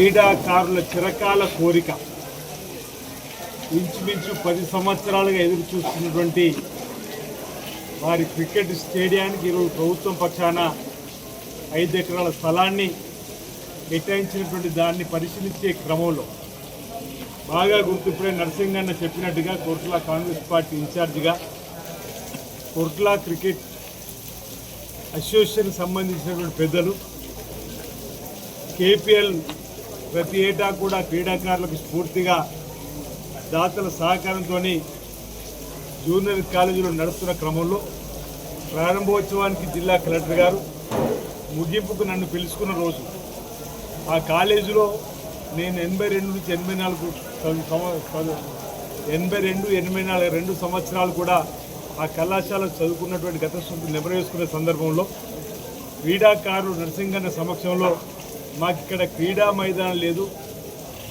క్రీడాకారుల చిరకాల కోరిక. ఇంచుమించు పది సంవత్సరాలుగా ఎదురు చూస్తున్నటువంటి వారి క్రికెట్ స్టేడియానికి ఈరోజు ప్రభుత్వం పక్షాన ఐదు ఎకరాల స్థలాన్ని కేటాయించినటువంటి దాన్ని పరిశీలించే క్రమంలో బాగా గుర్తుపడే నరసింగన్న చెప్పినట్టుగా కోట్ల కాంగ్రెస్ పార్టీ ఇన్ఛార్జిగా కోట్ల క్రికెట్ అసోసియేషన్కి సంబంధించినటువంటి పెద్దలు కేపీఎల్ ప్రతి ఏటా కూడా క్రీడాకారులకు స్ఫూర్తిగా దాతల సహకారంతో జూనియర్ కాలేజీలో నడుస్తున్న క్రమంలో ప్రారంభోత్సవానికి జిల్లా కలెక్టర్ గారు ముగింపుకు నన్ను పిలుచుకున్న రోజు. ఆ కాలేజీలో నేను ఎనభై రెండు నుంచి ఎనభై నాలుగు ఎనభై రెండు ఎనభై నాలుగు రెండు సంవత్సరాలు కూడా ఆ కళాశాల చదువుకున్నటువంటి గత స్మృతి నెమరేసుకునే సందర్భంలో క్రీడాకారుడు నరసింగన్న సమక్షంలో మాకు ఇక్కడ క్రీడా మైదానం లేదు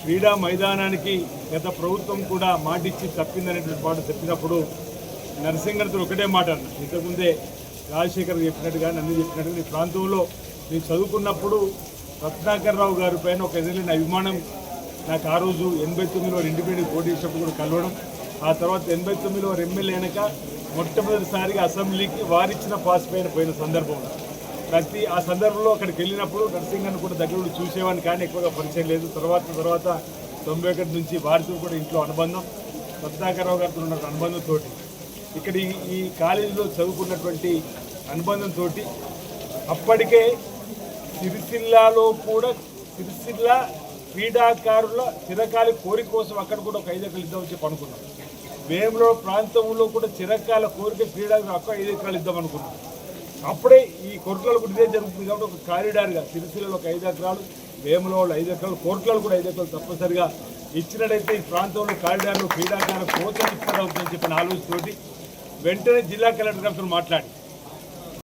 క్రీడా మైదానానికి గత ప్రభుత్వం కూడా మాటిచ్చి తప్పిందనేటువంటి మాట చెప్పినప్పుడు నరసింగన్తో ఒకటే మాట అన్న ఇంతకుముందే రాజశేఖర్ చెప్పినట్టుగా నన్ను చెప్పినట్టుగా ఈ ప్రాంతంలో నేను చదువుకున్నప్పుడు రత్నాకర్ రావు గారి పైన ఒక ఎదురైన అభిమానం నాకు ఆ రోజు ఎనభై తొమ్మిదిలో ఇండిపెండెంట్ పోటీ చేసినప్పుడు కూడా కలవడం ఆ తర్వాత ఎనభై తొమ్మిదిలో ఎమ్మెల్యే అయినాక మొట్టమొదటిసారిగా అసెంబ్లీకి వారిచ్చిన పాస్ పైన పోయిన సందర్భం ఉంది. ప్రతి ఆ సందర్భంలో అక్కడికి వెళ్ళినప్పుడు నరసింహన్ కూడా దగ్గర చూసేవాడిని కానీ ఎక్కువగా పరిచయం లేదు. తర్వాత తర్వాత తొంభై ఒకటి నుంచి వారితో కూడా ఇంట్లో అనుబంధం రత్నాకరరావు గారితో ఉన్న అనుబంధంతో ఇక్కడ ఈ కాలేజీలో చదువుకున్నటువంటి అనుబంధంతో అప్పటికే సిరిసిల్లాలో కూడా సిరిసిల్ల క్రీడాకారుల చిరకాల కోరిక కోసం అక్కడ కూడా ఒక ఐదు ఎకరాలు ఇద్దామని చెప్పి అనుకున్నాం. వేములో ప్రాంతంలో కూడా చిరకాల కోరిక క్రీడాకారులు అక్కడ ఐదు ఎకరాలు ఇద్దాం అనుకున్నాం. అప్పుడే ఈ కోర్టులలో కూడా ఇదే జరుగుతుంది కాబట్టి ఒక కారిడార్గా సిరిసిల్లలో ఒక ఐదు ఎకరాలు వేములో వాళ్ళు ఐదు ఎకరాలు కోర్టులలో కూడా ఐదు ఎకరాలు తప్పనిసరిగా ఇచ్చినట్టయితే ఈ ప్రాంతంలో కారిడార్లు క్రీడాకారుల కోత ఇస్తారవుతుందని చెప్పిన ఆలోచనతోటి వెంటనే జిల్లా కలెక్టర్ గారితో మాట్లాడి.